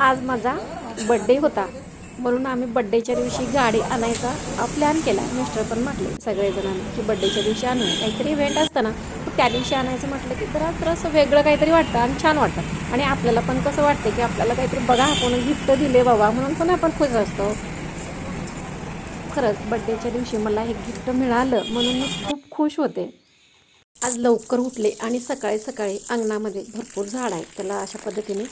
आज माझा बड्डे होता. म्हणून आम्ही बड्डेच्या दिवशी गाडी आणायचा प्लॅन केला. मिस्टर पण म्हटले सगळेजणांनी की बड्डेच्या दिवशी आणू काहीतरी इव्हेंट असतं ना त्या दिवशी आणायचं म्हटलं की जरा तर असं वेगळं काहीतरी वाटतं आणि छान वाटतं. आणि आपल्याला पण कसं वाटतं की आपल्याला काहीतरी बघा आपण गिफ्ट दिले बाबा म्हणून पण आपण खुश असतो. खरंच बड्डेच्या दिवशी मला हे गिफ्ट मिळालं म्हणून मी खूप खुश होते. आज लवकर उठले आणि सकाळी सकाळी अंगणामध्ये भरपूर झाड आहेत. त्याला अशा पद्धतीने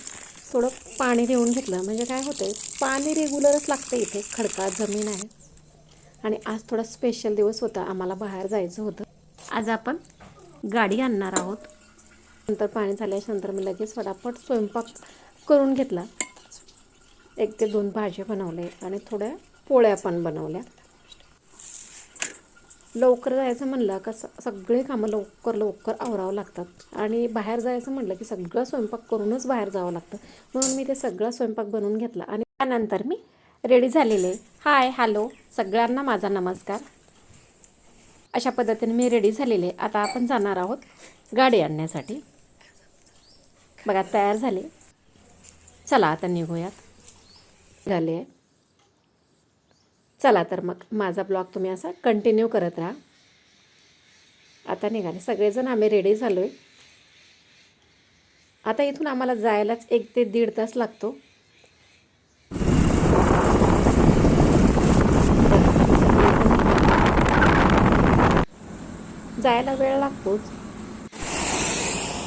थोडं पाणी देऊन घेतलं. म्हणजे काय होतं पाणी रेग्युलरच लागतं इथे. खडकाळ जमीन आहे. आणि आज थोडा स्पेशल दिवस होता. आम्हाला बाहेर जायचं होतं. आज आपण गाडी आणणार आहोत. नंतर पाणी झाल्याच्यानंतर मी लगेच फटाफट स्वयंपाक करून घेतला. एक ते दोन भाज्या बनवले आणि थोड्या पोळ्या पण बनवल्या. लवकर जायचं म्हणलं का सगळे कामं लवकर लवकर आवरावं लागतात. आणि बाहेर जायचं म्हटलं की सगळं स्वयंपाक करूनच बाहेर जावं लागतं. म्हणून मी ते सगळा स्वयंपाक बनवून घेतला. आणि त्यानंतर मी रेडी झालेले. हाय हॅलो सगळ्यांना माझा नमस्कार. अशा पद्धतीने मी रेडी झालेले. आता आपण जाणार आहोत गाडी आणण्यासाठी. बघा तयार झाले. चला आता निघूयात. झाले चला तर मग माझा ब्लॉग तुम्ही असा कंटिन्यू करत राहा. आता निघाले. सगळेजण आम्ही रेडी झालो आहे आता इथून आम्हाला जायलाच एक ते दीड तास लागतो. जायला वेळ लागतोच.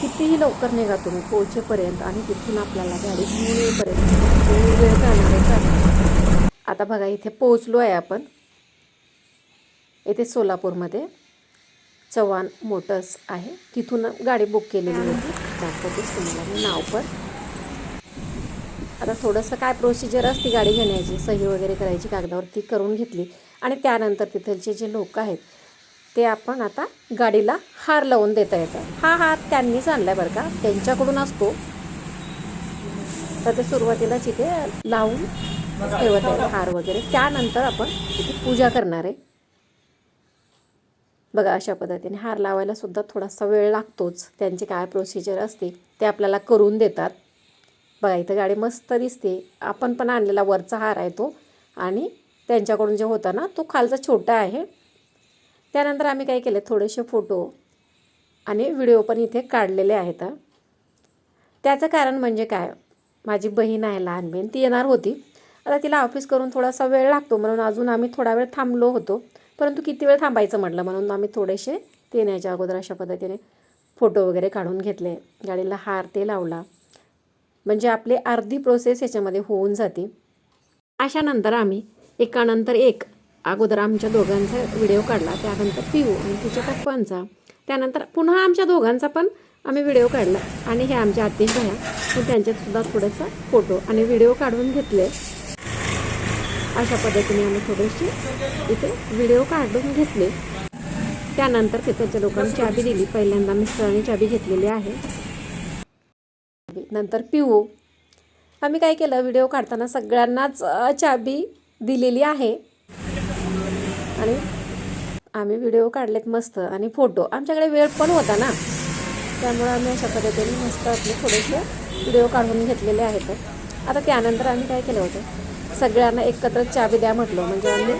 कितीही लवकर निघा तुम्ही पोहोचेपर्यंत आणि तिथून आपल्याला गाडी घेऊन येईपर्यंत. वेळ जाणार आहे. आता बघा इथे पोहोचलो आहे आपण. इथे सोलापूरमध्ये चव्हाण मोटर्स आहे. तिथून गाडी बुक केलेली होती. दाखवतेच तुम्हाला मी नाव पण. आता थोडंसं काय प्रोसिजर असते गाडी घेण्याची सही वगैरे करायची कागदावर ती करून घेतली. आणि त्यानंतर तिथलचे जे लोक आहेत ते आपण आता गाडीला हार लावून देता येतं हा हार त्यांनीच आणला आहे बरं का? त्यांच्याकडून असतो. तर ते सुरुवातीलाच इथे लावून ठेवत आहे हार वगैरे. त्यानंतर आपण तिथे पूजा करणार आहे. बघा अशा पद्धतीने हार लावायला सुद्धा थोडासा वेळ लागतोच. त्यांची काय प्रोसिजर असते ते आपल्याला करून देतात. बघा इथं गाडी मस्त दिसते. आपण पण आणलेला वरचा हार आहे तो. आणि त्यांच्याकडून जे होता ना तो खालचा छोटा आहे. त्यानंतर आम्ही काय केले थोडेसे फोटो आणि व्हिडिओ पण इथे काढलेले आहेत त्याचं कारण म्हणजे काय? माझी बहीण आहे लहान बहीण ती येणार होती. आता तिला ऑफिस करून थोडासा वेळ लागतो. म्हणून अजून आम्ही थोडा वेळ थांबलो होतो. परंतु किती वेळ थांबायचं म्हटलं? म्हणून आम्ही थोडेसे ते न्यायच्या अगोदर अशा पद्धतीने फोटो वगैरे काढून घेतले. गाडीला हार ते लावला. म्हणजे आपली अर्धी प्रोसेस याच्यामध्ये होऊन जाते. अशानंतर आम्ही एकानंतर एक अगोदर आमच्या दोघांचा व्हिडिओ काढला. त्यानंतर पिऊ आणि तिच्या पप्पांचा. त्यानंतर पुन्हा आमच्या दोघांचा पण आम्ही व्हिडिओ काढला. आणि हे आमच्या आतिश भया. त्यांच्यातसुद्धा थोडंसं फोटो आणि व्हिडिओ काढून घेतले. अशा पद्धतीने आम्ही थोडेसे इथे व्हिडिओ काढून घेतले. त्यानंतर तिथंच्या लोकांनी चाबी दिली. पहिल्यांदा मिस्टरांनी चाबी घेतलेली आहे. नंतर पिऊ. आम्ही काय केलं? व्हिडिओ काढताना सगळ्यांनाच चाबी दिलेली आहे. आणि आम्ही व्हिडिओ काढलेत मस्त. आणि फोटो आमच्याकडे वेळ पण होता ना. त्यामुळे आम्ही अशा पद्धतीने मस्त आपले थोडेसे व्हिडिओ काढून घेतलेले आहेत. आता त्यानंतर आम्ही काय केलं होतं? सगळ्यांना एकत्र चाबी द्या म्हटलं. म्हणजे आम्ही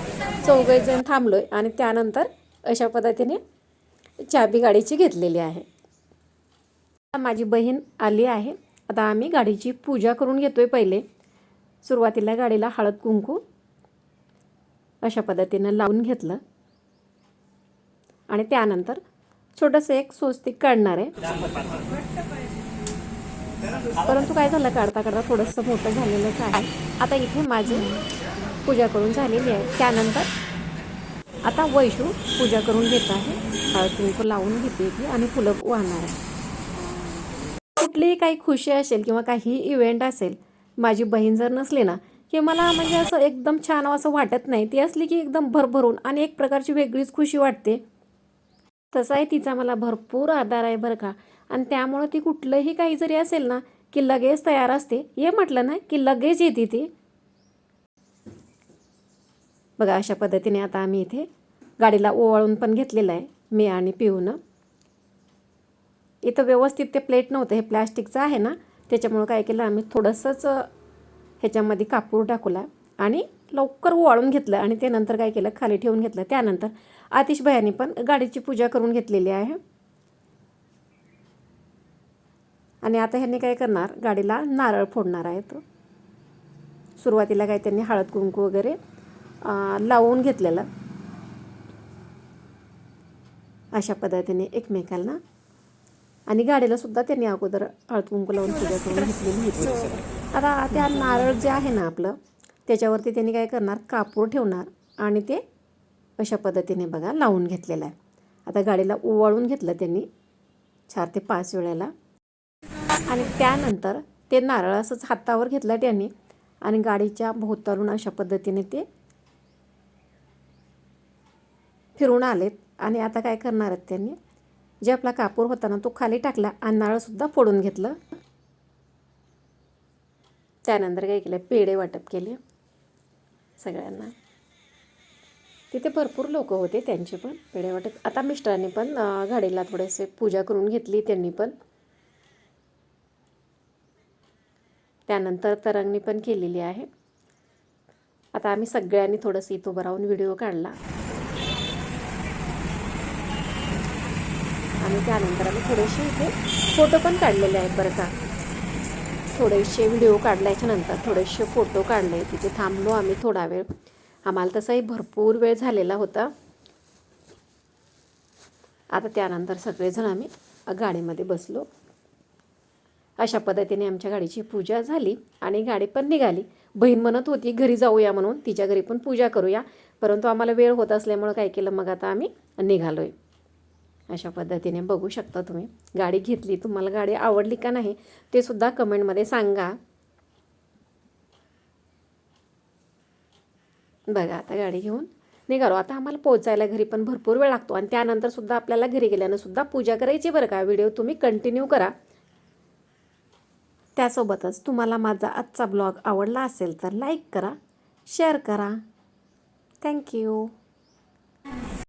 चौघे जण थांबलो आहे आणि त्यानंतर अशा पद्धतीने चाबी गाडीची घेतलेली आहे. आता माझी बहीण आली आहे. आता आम्ही गाडीची पूजा करून घेतो आहे पहिले. सुरुवातीला गाडीला हळद कुंकू अशा पद्धतीनं लावून घेतलं. आणि त्यानंतर छोटंसं एक स्वस्तिक काढणार आहे. परंतु काय झालं काढता काढता थोडंसं मोठं झालेलंच आहे. आता इथे माझी पूजा करून झालेली आहे. त्यानंतर आता वैशू पूजा करून घेत आहे. हळद कुंकू लावून घेते ती आणि फुलं वाहणार आहे. कुठलीही काही खुशी असेल किंवा काही इव्हेंट असेल माझी बहीण जर नसली ना की मला म्हणजे असं एकदम छान असं वाटत नाही. ती असली की एकदम भरभरून आणि एक प्रकारची वेगळीच खुशी वाटते. तसाही आहे तिचा मला भरपूर आधार आहे बरं का. आणि त्यामुळं ती कुठलंही काही जरी असेल ना की लगेच तयार असते. हे म्हटलं ना की लगेच येते ती. बघा अशा पद्धतीने आता आम्ही इथे गाडीला ओवाळून पण घेतलेलं आहे मी आणि पिऊनं. इथं व्यवस्थित ते प्लेट नव्हतं हे प्लॅस्टिकचं आहे ना त्याच्यामुळं काय केलं आम्ही थोडंसंच ह्याच्यामध्ये कापूर टाकला आणि लवकर ओवाळून घेतलं आणि ते नंतर काय केलं खाली ठेवून घेतलं. त्यानंतर आतिश पण गाडीची पूजा करून घेतलेली आहे. आणि आता ह्यांनी काय करणार? गाडीला नारळ फोडणार आहेत. सुरुवातीला काय त्यांनी हळद कुंकू वगैरे लावून घेतलेलं. अशा पद्धतीने एकमेकांना आणि गाडीला सुद्धा त्यांनी अगोदर हळद कुंकू लावून पूजा करून घेतलेली होती. आता त्या नारळ जे आहे ना आपलं त्याच्यावरती त्यांनी काय करणार? कापूर ठेवणार आणि ते अशा पद्धतीने बघा लावून घेतलेलं आहे. आता गाडीला ओवाळून घेतलं त्यांनी चार ते पाच वेळेला. आणि त्यानंतर ते नारळ असंच हातावर घेतलं त्यांनी आणि गाडीच्या भोवतारून अशा पद्धतीने ते फिरून आलेत. आणि आता काय करणार आहेत त्यांनी? जे आपला कापूर होता ना तो खाली टाकला आणि नारळसुद्धा फोडून घेतलं. त्यानंतर काय केलं? पेढे वाटप केले सगळ्यांना. तिथे भरपूर लोक होते त्यांचे पण पेढे वाटप. आता मिस्टरांनी पण घडीला थोडेसे पूजा करून घेतली त्यांनी पण. त्यानंतर तरंगणी पण केलेली आहे. आता आम्ही सगळ्यांनी थोडंसं इथं उभं राहून व्हिडिओ काढला. आणि त्यानंतर आम्ही थोडेसे इथे फोटो पण काढलेले आहेत बरं का. थोडेसे व्हिडिओ काढल्याच्या नंतर थोडेसे फोटो काढले. तिथे थांबलो आम्ही थोडा वेळ. आम्हाला तसाही भरपूर वेळ झालेला होता. आता त्यानंतर सगळेजण आम्ही गाडीमध्ये बसलो. अशा पद्धतीने आमच्या गाडीची पूजा झाली आणि गाडी पण निघाली. बहीण म्हणत होती घरी जाऊया म्हणून तिच्या घरी पण पूजा करूया. परंतु आम्हाला वेळ होत असल्यामुळं काय केलं मग आता आम्ही निघालो आहे अशा पद्धतीने बघू शकता तुम्ही. गाडी घेतली. तुम्हाला गाडी आवडली का नाही ते सुद्धा कमेंटमध्ये सांगा. बघा आता गाडी घेऊन निघालो. आता आम्हाला पोहोचायला घरी पण भरपूर वेळ लागतो आणि त्यानंतर सुद्धा आपल्याला घरी गेल्यानं सुद्धा पूजा करायची बरं का? व्हिडिओ तुम्ही कंटिन्यू करा. त्यासोबतच तुम्हाला माझा आजचा ब्लॉग आवडला असेल तर लाईक करा शेअर करा. थँक्यू